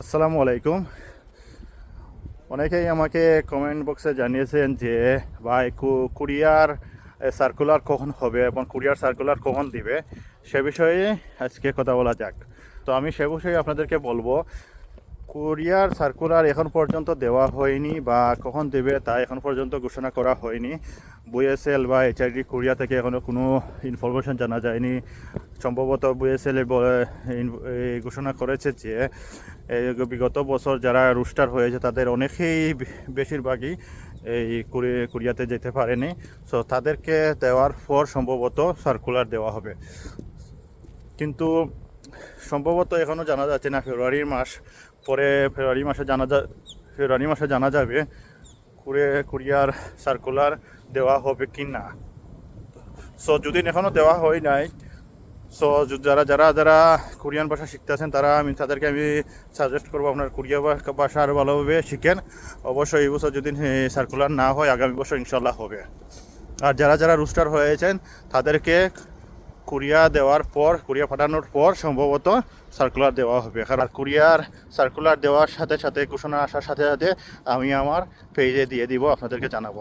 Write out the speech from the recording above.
আসসালামু আলাইকুম। অনেকেই আমাকে কমেন্ট বক্সে জানিয়েছেন যে, ভাই কুরিয়ার সার্কুলার কখন হবে এবং কুরিয়ার সার্কুলার কখন দিবে? সে বিষয়ে আজকে কথা বলা যাক। তো আমি সে বিষয়ে আপনাদেরকে বলব, কুরিয়ার সার্কুলার এখন পর্যন্ত দেওয়া হয়নি বা কখন দেবে তা এখন পর্যন্ত ঘোষণা করা হয়নি। বুএসএল বা এইচআইডি কুরিয়া থেকে এখনও কোনো ইনফরমেশন জানা যায়নি। সম্ভবত বুএসএল ঘোষণা করেছে যে বিগত বছর যারা রুস্টার হয়েছে, তাদের অনেকেই বেশিরভাগই এই কুরি- কুরিয়াতে যেতে পারেনি। সো তাদেরকে দেওয়ার পর সম্ভবত সার্কুলার দেওয়া হবে। কিন্তু সম্ভবত এখনও জানা যাচ্ছে না ফেব্রুয়ারি মাস পরে, ফেব্রুয়ারি মাসে জানা যা, ফেব্রুয়ারি মাসে জানা যাবে কুরে, কুরিয়ার সার্কুলার দেওয়া হবে কি না সো যদি এখনও দেওয়া হয় নাই সো যারা যারা যারা কোরিয়ান ভাষা শিখতে আছেন, তারা, আমি তাদেরকে আমি সাজেস্ট করব আপনার কোরিয়া ভাষা আরও ভালোভাবে শিখেন। অবশ্যই এই বছর যদি সার্কুলার না হয়, আগামী বছর ইনশাল্লাহ হবে। আর যারা যারা রুস্টার হয়েছেন, তাদেরকে কুরিয়া দেওয়ার পর, কুরিয়া পাঠানোর পর সম্ভবত সার্কুলার দেওয়া হবে। কারণ কুরিয়ার সার্কুলার দেওয়ার সাথে সাথে, ঘোষণা আসার সাথে সাথে আমি আমার পেজে দিয়ে দিব, আপনাদেরকে জানাব।